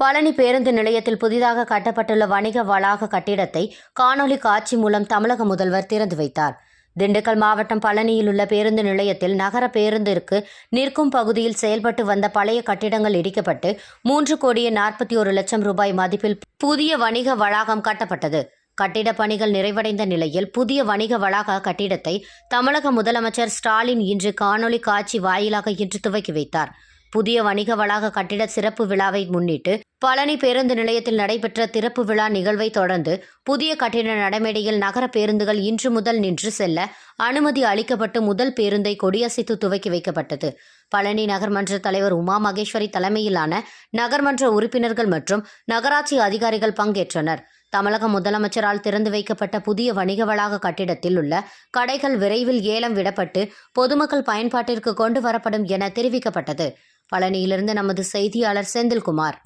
பழனி பேருந்து நிலையத்தில் புதிதாக கட்டப்பட்டுள்ள வணிக வளாக கட்டிடத்தை காணொலி காட்சி மூலம் தமிழக முதல்வர் திறந்து வைத்தார். திண்டுக்கல் மாவட்டம் பழனியில் உள்ள பேருந்து நிலையத்தில் நகர பேருந்திற்கு நிற்கும் பகுதியில் செயல்பட்டு வந்த பழைய கட்டிடங்கள் இடிக்கப்பட்டு மூன்று கோடியே நாற்பத்தி ஒரு லட்சம் ரூபாய் மதிப்பில் புதிய வணிக வளாகம் கட்டப்பட்டது. கட்டிட பணிகள் நிறைவடைந்த நிலையில் புதிய வணிக வளாக கட்டிடத்தை தமிழக முதலமைச்சர் ஸ்டாலின் இன்று காணொலி காட்சி வாயிலாக இன்று துவக்கி வைத்தார். புதிய வணிக வளாக கட்டிட சிறப்பு விழாவை முன்னிட்டு பழனி பேருந்து நிலையத்தில் நடைபெற்ற திறப்பு விழா நிகழ்வை தொடர்ந்து புதிய கட்டிட நடைமேடையில் நகர பேருந்துகள் இன்று முதல் நின்று செல்ல அனுமதி அளிக்கப்பட்டு முதல் பேருந்தை கொடியசைத்து துவக்கி வைக்கப்பட்டது. பழனி நகர்மன்ற தலைவர் உமா மகேஸ்வரி தலைமையிலான நகர்மன்ற உறுப்பினர்கள் மற்றும் நகராட்சி அதிகாரிகள் பங்கேற்றனர். தமிழக முதலமைச்சரால் திறந்து வைக்கப்பட்ட புதிய வணிக வளாக கட்டிடத்தில் உள்ள கடைகள் விரைவில் ஏலம் விடப்பட்டு பொதுமக்கள் பயன்பாட்டிற்கு கொண்டு வரப்படும் என தெரிவிக்கப்பட்டது. பழனியிலிருந்து நமது செய்தியாளர் செந்தில்குமார்.